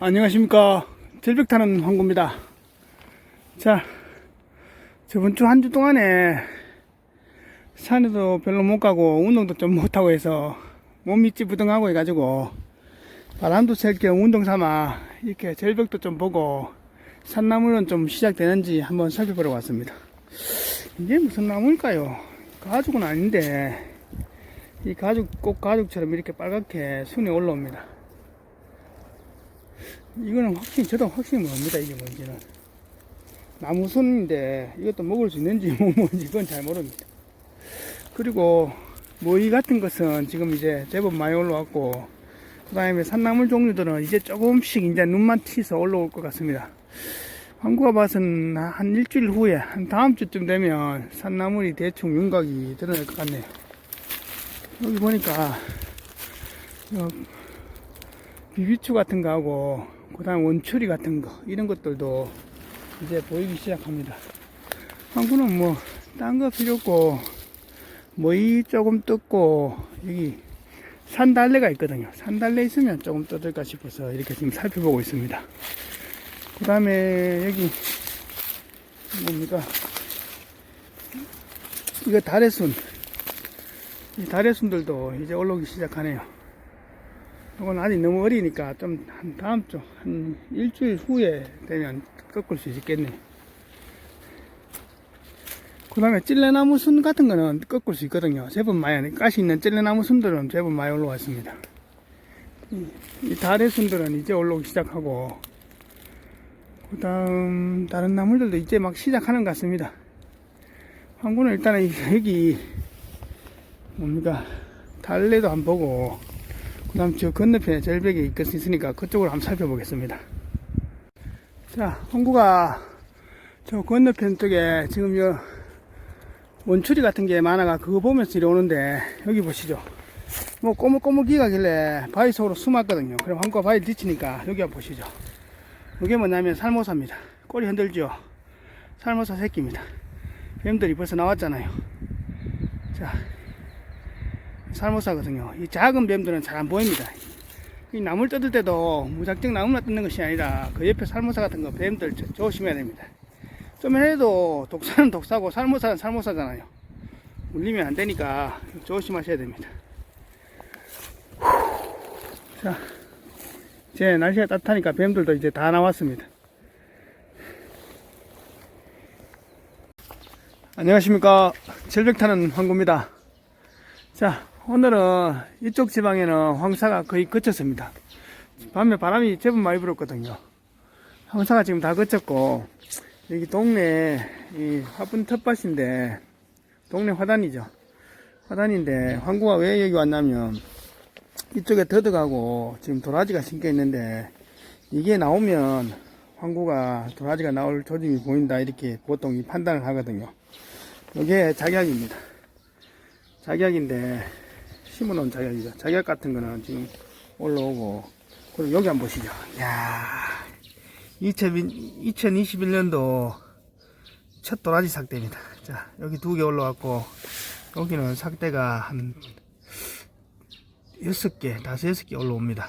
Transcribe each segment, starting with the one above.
안녕하십니까. 절벽 타는 황구입니다. 자, 저번 주 한 주 동안에 산에도 별로 못 가고 운동도 좀 못하고 해서 몸이 찌부둥하고 해가지고 바람도 쐴 겸 운동 삼아 이렇게 절벽도 좀 보고 산나물은 좀 시작되는지 한번 살펴보러 왔습니다. 이게 무슨 나무일까요? 가죽은 아닌데 이 가죽 꼭 가죽처럼 이렇게 빨갛게 순이 올라옵니다. 이거는 확실히 저도 확실히 모릅니다 이게 뭔지는 나무 순인데 이것도 먹을 수 있는지 못 먹는지 그건 잘 모릅니다. 그리고 모이 같은 것은 지금 이제 제법 많이 올라왔고 그 다음에 산나물 종류들은 이제 조금씩 이제 눈만 튀서 올라올 것 같습니다. 봐서는 한 일주일 후에 한 다음 주쯤 되면 산나물이 대충 윤곽이 드러날 것 같네요. 여기 보니까 어, 비비추 같은 거 하고 그 다음 원추리 같은 거 이런 것들도 이제 보이기 시작합니다. 한국은 뭐딴 거 필요 없고 모이 조금 뜯고 여기 산달래가 있거든요. 산달래 있으면 조금 뜯을까 싶어서 이렇게 지금 살펴보고 있습니다. 그 다음에 여기 뭡니까 이거 다래순 이 다래순들도 이제 올라오기 시작하네요. 이건 아직 너무 어리니까 좀 한 다음 주, 한 일주일 후에 되면 꺾을 수 있겠네. 그 다음에 찔레나무 순 같은 거는 꺾을 수 있거든요. 제법 많이, 가시 있는 찔레나무 순들은 제법 많이 올라왔습니다. 이, 이 다래순들은 이제 올라오기 시작하고, 그 다음, 다른 나무들도 이제 막 시작하는 것 같습니다. 한국은 일단은 여기, 뭡니까, 달래도 안 보고, 그 다음 저 건너편에 절벽이 있으니까 그쪽으로 한번 살펴보겠습니다. 자, 홍구가 저 건너편 쪽에 지금 요 원추리 같은 게 많아가 그거 보면서 이리 오는데 여기 보시죠. 뭐 꼬물꼬물 가길래 바위 속으로 숨었거든요. 그럼 한구가 바위 뒤치니까 여기 한번 보시죠. 이게 뭐냐면 살모사입니다. 꼬리 흔들죠. 살모사 새끼입니다. 뱀들이 벌써 나왔잖아요. 자, 살모사거든요. 이 작은 뱀들은 잘 안 보입니다. 이 나물 뜯을 때도 무작정 나물만 뜯는 것이 아니라 그 옆에 살모사 같은 거 뱀들 조- 조심해야 됩니다. 좀 해도 독사는 독사고 살모사는 살모사잖아요. 물리면 안 되니까 조심하셔야 됩니다. 자, 이제 날씨가 따뜻하니까 뱀들도 이제 다 나왔습니다. 안녕하십니까. 절벽 타는 황구입니다. 자, 오늘은 이쪽 지방에는 황사가 거의 그쳤습니다. 밤에 바람이 제법 많이 불었거든요. 황사가 지금 다 그쳤고, 여기 동네, 이 화분 텃밭인데, 동네 화단이죠. 화단인데, 황구가 왜 여기 왔냐면, 이쪽에 더덕하고 지금 도라지가 심겨 있는데, 이게 나오면 황구가 도라지가 나올 조짐이 보인다, 이렇게 보통 이 판단을 하거든요. 이게 작약입니다. 작약인데, 심어놓은 작약이죠. 작약 같은 거는 지금 올라오고, 그리고 여기 한번 보시죠. 야 2021년도 첫 도라지 삭대입니다. 자, 여기 두 개 올라왔고, 여기는 삭대가 한 여섯 개, 다섯 여섯 개 올라옵니다.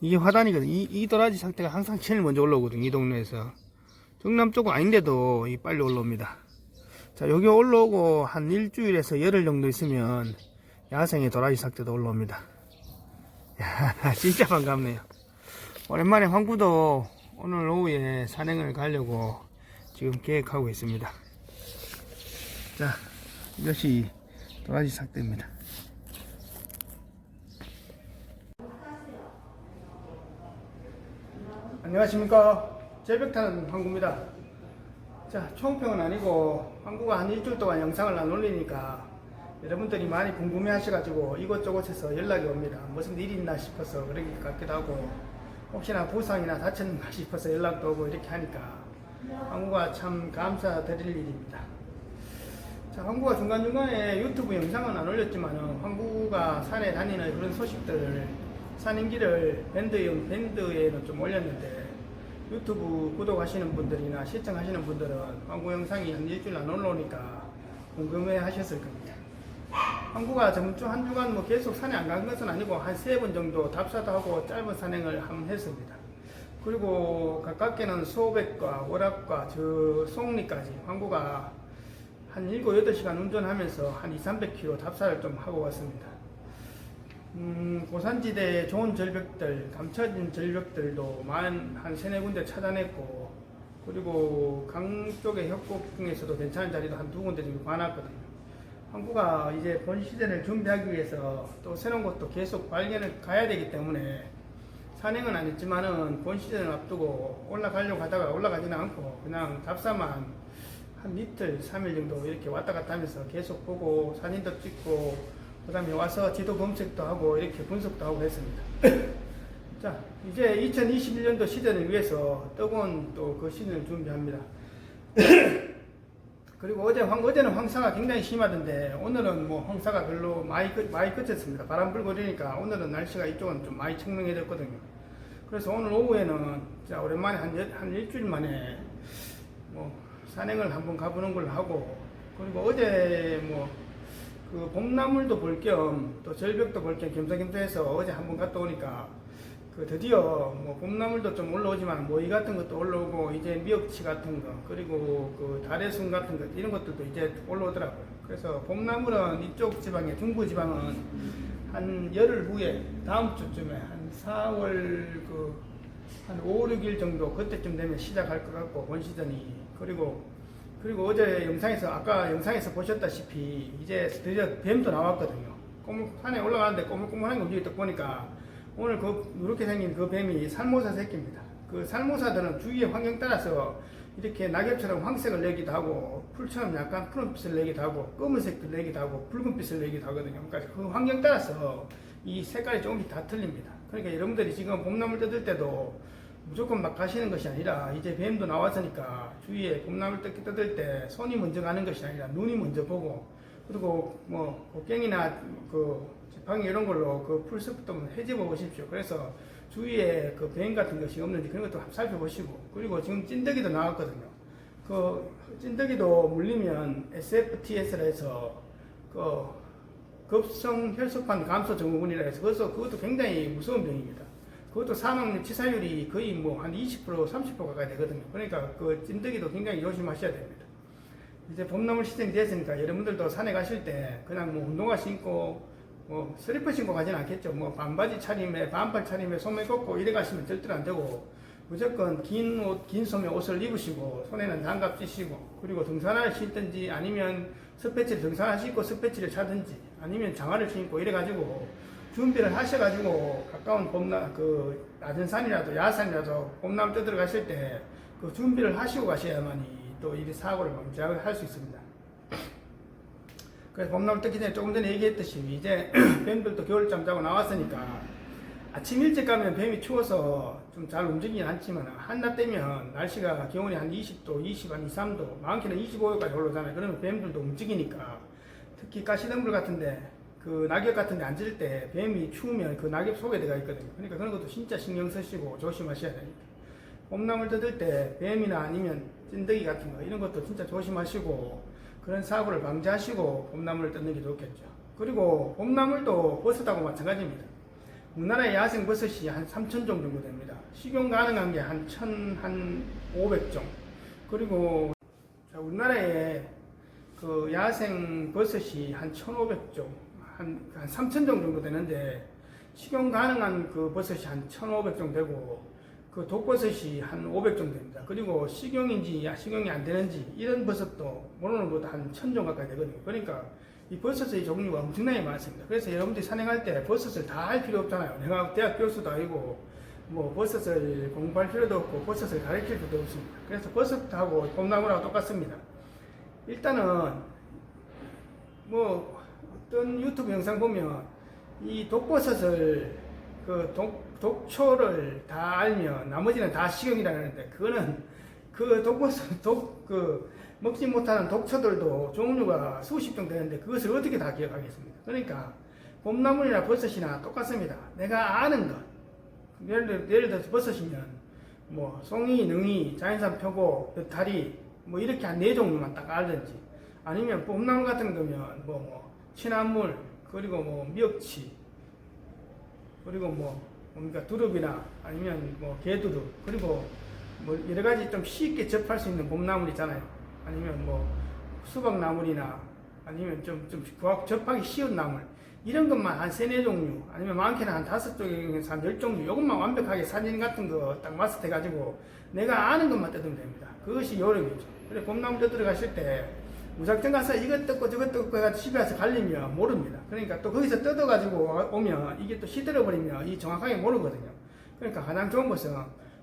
이게 화단이거든요. 이, 이 도라지 삭대가 항상 제일 먼저 올라오거든요. 이 동네에서. 경남 쪽은 아닌데도 이 빨리 올라옵니다. 자, 여기 올라오고 한 일주일에서 열흘 정도 있으면 야생의 도라지 삭대도 올라옵니다. 야, 진짜 반갑네요. 오랜만에 황구도 오늘 오후에 산행을 가려고 지금 계획하고 있습니다. 자, 이것이 도라지 삭대입니다. 안녕하십니까. 타는 황구입니다. 자, 총평은 아니고 황구가 한 일주일 동안 영상을 안 올리니까 여러분들이 많이 궁금해 하셔가지고 이곳저곳에서 연락이 옵니다. 무슨 일이 있나 싶어서 그러기 같기도 하고 혹시나 부상이나 다쳤는가 싶어서 연락도 오고 이렇게 하니까 황구가 참 감사드릴 일입니다. 자, 황구가 중간중간에 유튜브 영상은 안 올렸지만 황구가 산에 다니는 그런 소식들을 산행기를 밴드용 밴드에는 좀 올렸는데 유튜브 구독하시는 분들이나 시청하시는 분들은 황구 영상이 한 일주일 안 올라오니까 궁금해 하셨을 겁니다. 항구가 저번 주한 주간 뭐 계속 산에 안 간 것은 아니고 한 세 번 정도 답사도 하고 짧은 산행을 한번 했습니다. 그리고 가깝게는 소백과 오락과 저 송리까지 황구가 한 7, 8시간 운전하면서 한 2, 300km 답사를 좀 하고 왔습니다. 음, 고산지대의 좋은 절벽들, 감춰진 절벽들도 만, 한 세네 군데 찾아냈고, 그리고 강 쪽의 협곡 중에서도 괜찮은 자리도 한 두 군데 정도 봐놨거든요. 한국가 이제 본 시즌을 준비하기 위해서 또 새로운 것도 계속 발견을 가야 되기 때문에 산행은 안 했지만은 본 시즌을 앞두고 올라가려고 하다가 올라가지는 않고 그냥 답사만 한 이틀, 3일 정도 이렇게 왔다 갔다 하면서 계속 보고 사진도 찍고 그 다음에 와서 지도 검색도 하고 이렇게 분석도 하고 했습니다. 자, 이제 2021년도 시즌을 위해서 뜨거운 또 그 시즌을 준비합니다. 그리고 어제 황, 어제는 황사가 굉장히 심하던데 오늘은 뭐 황사가 별로 많이, 끝- 많이 끝쳤습니다. 바람 불고 이러니까 오늘은 날씨가 이쪽은 좀 많이 청명해졌거든요. 그래서 오늘 오후에는 자, 오랜만에 한, 일- 한 일주일 만에 뭐 산행을 한번 가보는 걸 하고 그리고 어제 뭐 그 봄나물도 볼 겸 또 절벽도 볼 겸 겸사겸사해서 어제 한번 갔다 오니까 그 드디어 뭐 봄나물도 좀 올라오지만 모이 같은 것도 올라오고 이제 미역치 같은 거 그리고 그 다래순 같은 것 이런 것들도 이제 올라오더라고요. 그래서 봄나물은 이쪽 지방에 중부 지방은 한 열흘 후에 다음 주쯤에 한 4월 그 한 5, 6일 정도 그때쯤 되면 시작할 것 같고 본 시즌이 그리고 그리고 어제 영상에서 아까 영상에서 보셨다시피 이제 드디어 뱀도 나왔거든요. 꼬물 산에 올라가는데 꼬물꼬물한 게 움직이 딱 보니까 오늘 그 이렇게 생긴 그 뱀이 살모사 새끼입니다. 그 살모사들은 주위의 환경 따라서 이렇게 낙엽처럼 황색을 내기도 하고 풀처럼 약간 푸른빛을 내기도 하고 검은색도 내기도 하고 붉은빛을 내기도 하거든요. 그러니까 그 환경 따라서 이 색깔이 조금씩 다 틀립니다. 그러니까 여러분들이 지금 봄나물 뜯을 때도 무조건 막 가시는 것이 아니라 이제 뱀도 나왔으니까 주위에 봄나물 뜯기 뜯을 때 손이 먼저 가는 것이 아니라 눈이 먼저 보고 그리고 뭐 곡괭이나 그 지팡이 이런 걸로 그 풀숲도 해집어 보십시오. 그래서 주위에 그뱀 같은 것이 없는지 그런 것도 살펴보시고 그리고 지금 찐득이도 나왔거든요. 그 찐득이도 물리면 SFTS라 해서 그 급성 혈소판 감소 증후군이라 해서 그래서 그것도 굉장히 무서운 병입니다. 그것도 사망 치사율이 거의 뭐 한 20% 30% 가까이 되거든요. 그러니까 그 찐득이도 굉장히 조심하셔야 됩니다. 이제 봄나물 시즌이 됐으니까 여러분들도 산에 가실 때 그냥 뭐 운동화 신고 뭐 슬리퍼 신고 가지는 않겠죠. 뭐 반바지 차림에 반팔 차림에 소매 걷고 이래 가시면 절대로 안 되고 무조건 긴 옷, 긴 소매 옷을 입으시고 손에는 장갑 끼시고 그리고 등산화를 신든지 아니면 스패치를 등산화 신고 스패치를 차든지 아니면 장화를 신고 이래 가지고 준비를 하셔가지고 가까운 봄나 그 낮은 산이라도 야산이라도 봄나무 뜯으러 가실 때 그 준비를 하시고 가셔야만이 또 이 사고를 방지할 수 있습니다. 그래서 봄나무 뜯기 전에 조금 전에 얘기했듯이 이제 뱀들도 겨울잠 자고 나왔으니까 아침 일찍 가면 뱀이 추워서 좀 잘 움직이진 않지만 한낮 되면 날씨가 기온이 한 20도, 20, 한 2, 3도, 많게는 25도까지 올라오잖아요. 그러면 뱀들도 움직이니까 특히 가시덤불 같은데 그 낙엽 같은 데 앉을 때 뱀이 추우면 그 낙엽 속에 들어가 있거든요. 그러니까 그런 것도 진짜 신경 쓰시고 조심하셔야 됩니다. 봄나물 뜯을 때 뱀이나 아니면 찐득이 같은 거 이런 것도 진짜 조심하시고 그런 사고를 방지하시고 봄나물을 뜯는 게 좋겠죠. 그리고 봄나물도 버섯하고 마찬가지입니다. 우리나라의 야생 버섯이 한 3천 종 정도 됩니다. 식용 가능한 게 한 1,000, 한 500종. 그리고 자, 우리나라에 그 야생 버섯이 한 1,500종, 한, 한 3,000종 정도 되는데 식용 가능한 그 버섯이 한 1,500종 되고 그 독버섯이 한 500종 됩니다. 그리고 식용인지 야, 식용이 안 되는지 이런 버섯도 모르는 것도 한 1000종 가까이 되거든요. 그러니까 이 버섯의 종류가 엄청나게 많습니다. 그래서 여러분들이 산행할 때 버섯을 다 할 필요 없잖아요. 내가 대학 교수도 아니고 뭐 버섯을 공부할 필요도 없고 버섯을 가르칠 필요도 없습니다. 그래서 버섯하고 봄나무하고 똑같습니다. 일단은 뭐 어떤 유튜브 영상 보면 이 독버섯을 그 독, 독초를 다 알면 나머지는 다 식용이라 하는데 그거는 그 독버섯 독그 먹지 못하는 독초들도 종류가 수십 종 되는데 그것을 어떻게 다 기억하겠습니까? 그러니까 봄나물이나 버섯이나 똑같습니다. 내가 아는 것 예를, 들, 예를 들어서 버섯이면 뭐 송이, 능이, 자연산 표고, 다리 뭐 이렇게 한 네 종류만 딱 알든지 아니면 봄나물 같은 거면 뭐, 뭐 취나물 그리고 뭐 미역치 그리고 뭐 뭡니까 두릅이나 아니면 뭐 개두릅 그리고 뭐 여러 가지 좀 쉽게 접할 수 있는 봄나물 있잖아요. 아니면 뭐 수박나물이나 아니면 좀, 좀 구하- 접하기 쉬운 나물 이런 것만 한 세네 종류 아니면 많게는 한 다섯 종에서 한열 종류 이것만 완벽하게 사진 같은 거 딱 마스터 해가지고 내가 아는 것만 뜯으면 됩니다. 그것이 요령이죠. 그래 봄나물 뜯으러 가실 때 무작정 가서 이것 뜯고 저것 뜯고 해가지고 집에 와서 갈리면 모릅니다. 그러니까 또 거기서 뜯어가지고 오면 이게 또 시들어버리면 이 정확하게 모르거든요. 그러니까 가장 좋은 것은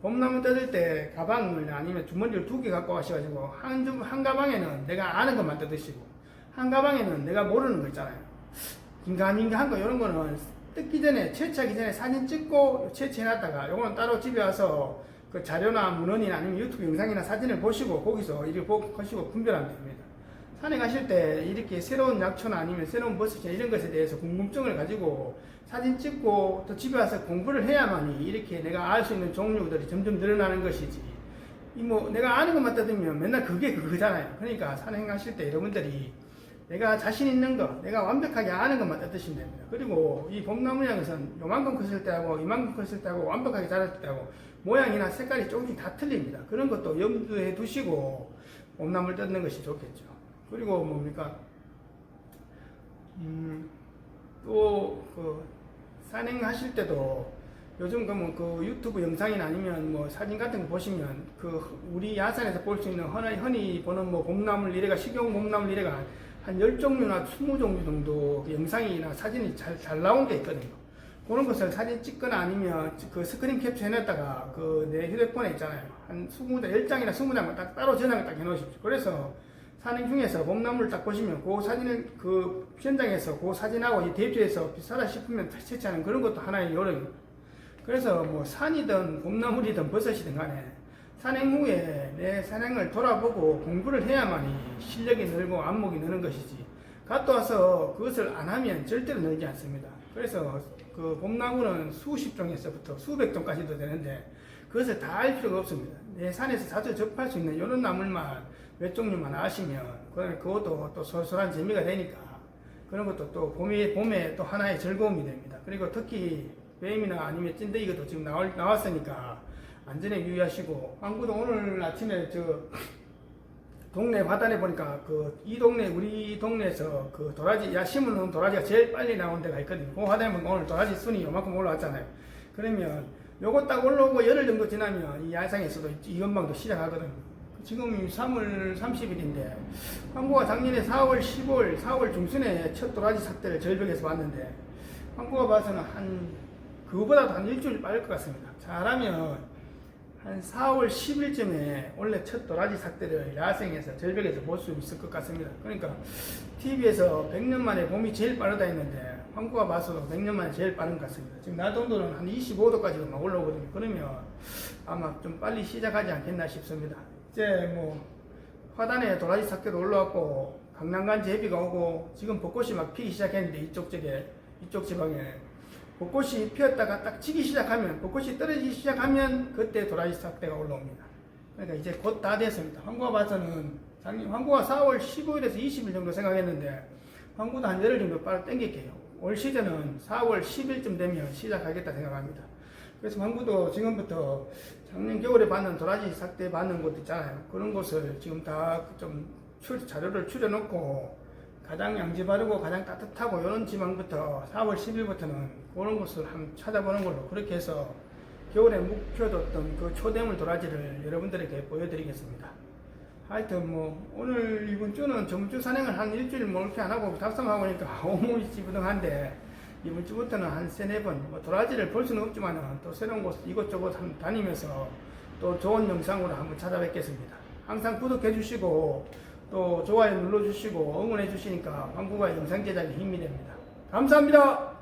봄나무 뜯을 때 가방을 아니면 주머니를 두 개 갖고 가셔가지고 한, 주- 한 가방에는 내가 아는 것만 뜯으시고 한 가방에는 내가 모르는 거 있잖아요. 긴가민가한 거 이런 거는 뜯기 전에 채취하기 전에 사진 찍고 채취해놨다가 요거는 따로 집에 와서 그 자료나 문헌이나 아니면 유튜브 영상이나 사진을 보시고 거기서 이렇게 보시고 분별하면 됩니다. 산에 가실 때 이렇게 새로운 약초나 아니면 새로운 버섯이나 이런 것에 대해서 궁금증을 가지고 사진 찍고 또 집에 와서 공부를 해야만이 이렇게 내가 알 수 있는 종류들이 점점 늘어나는 것이지. 이 뭐 내가 아는 것만 뜯으면 맨날 그게 그거잖아요. 그러니까 산행 가실 때 여러분들이 내가 자신 있는 거, 내가 완벽하게 아는 것만 뜯으시면 됩니다. 그리고 이 봄나무라는 것은 요만큼 컸을 때하고 이만큼 컸을 때하고 완벽하게 자랐을 때하고 모양이나 색깔이 조금씩 다 틀립니다. 그런 것도 염두에 두시고 봄나무를 뜯는 것이 좋겠죠. 그리고 뭡니까? 음, 또그 산행하실 때도 요즘 그뭐 그 유튜브 영상이나 아니면 뭐 사진 같은 거 보시면 그 우리 야산에서 볼 수 있는 흔히, 흔히 보는 뭐 봄나물 이래가 식용 봄나물 이래가 한 10종류나 20종류 정도 그 영상이나 사진이 잘, 잘 나온 게 있거든요. 그런 것을 사진 찍거나 아니면 그 스크린 캡처 해놨다가 그 내 휴대폰에 있잖아요. 한 20장, 10장이나 20장을 딱 따로 저장을 딱 해놓으십시오. 그래서 산행 중에서 봄나물을 딱 보시면 그 사진을 그 현장에서 그 사진하고 이 대조해서 비싸다 싶으면 채취하는 그런 것도 하나의 요령입니다. 그래서 뭐 산이든 봄나물이든 버섯이든 간에 산행 후에 내 산행을 돌아보고 공부를 해야만이 실력이 늘고 안목이 느는 것이지 갔다 와서 그것을 안 하면 절대로 늘지 않습니다. 그래서 그 봄나물은 수십 종에서부터 수백 종까지도 되는데 그것을 다 알 필요가 없습니다. 내 산에서 자주 접할 수 있는 이런 나물만 몇 종류만 아시면 그것도 또 솔솔한 재미가 되니까 그런 것도 또 봄에 봄에 또 하나의 즐거움이 됩니다. 그리고 특히 뱀이나 아니면 찐득이가 지금 나올, 나왔으니까 안전에 유의하시고 한구도 오늘 아침에 저 동네 바다에 보니까 그 이 동네 우리 동네에서 그 도라지 야 심은 도라지가 제일 빨리 나온 데가 있거든요. 그 바다에 보면 오늘 도라지 순이 요만큼 올라왔잖아요. 그러면 요거 딱 올라오고 열흘 정도 지나면 이 야상에서도 이 건방도 시작하거든요. 지금 3월 30일인데 한국가 작년에 4월 15일 4월 중순에 첫 도라지 삭대를 절벽에서 봤는데 한국가 봐서는 한 그거보다도 한 일주일 빠를 것 같습니다. 잘하면 한 4월 10일쯤에 원래 첫 도라지 삭대를 야생에서 절벽에서 볼 수 있을 것 같습니다. 그러니까 TV에서 100년 만에 봄이 제일 빠르다 했는데 한국가 봐서도 100년 만에 제일 빠른 것 같습니다. 지금 나동도는 한 25도까지도 막 올라오거든요. 그러면 아마 좀 빨리 시작하지 않겠나 싶습니다. 이제 뭐 화단에 도라지 삭대도 올라왔고 강남간 제비가 오고 지금 벚꽃이 막 피기 시작했는데 이쪽 쪽에 이쪽 지방에 벚꽃이 피었다가 딱 지기 시작하면 벚꽃이 떨어지기 시작하면 그때 도라지 삭대가 올라옵니다. 그러니까 이제 곧 다 됐습니다. 황구가 봐서는 작년 황구가 4월 15일에서 20일 정도 생각했는데 황구도 한 열흘 정도 빨리 땡길게요. 올 시즌은 4월 10일쯤 되면 시작하겠다 생각합니다. 그래서 황구도 지금부터 작년 겨울에 받는 도라지 삭대 받는 곳 있잖아요. 그런 곳을 지금 다 좀 자료를 추려놓고 가장 양지 바르고 가장 따뜻하고 이런 지방부터 4월 10일부터는 그런 곳을 한번 찾아보는 걸로 그렇게 해서 겨울에 묵혀뒀던 그 초대물 도라지를 여러분들에게 보여드리겠습니다. 하여튼 뭐 오늘 이번 주는 전주 산행을 한 일주일 뭐 이렇게 안 하고 답sam하고 보니까 오무지부등한데 이번 주부터는 한 세네 번 뭐 도라지를 볼 수는 없지만은 또 새로운 곳 이곳저곳 다니면서 또 좋은 영상으로 한번 찾아뵙겠습니다. 항상 구독해 주시고 또 좋아요 눌러 주시고 응원해 주시니까 광고가 영상 제작에 힘이 됩니다. 감사합니다.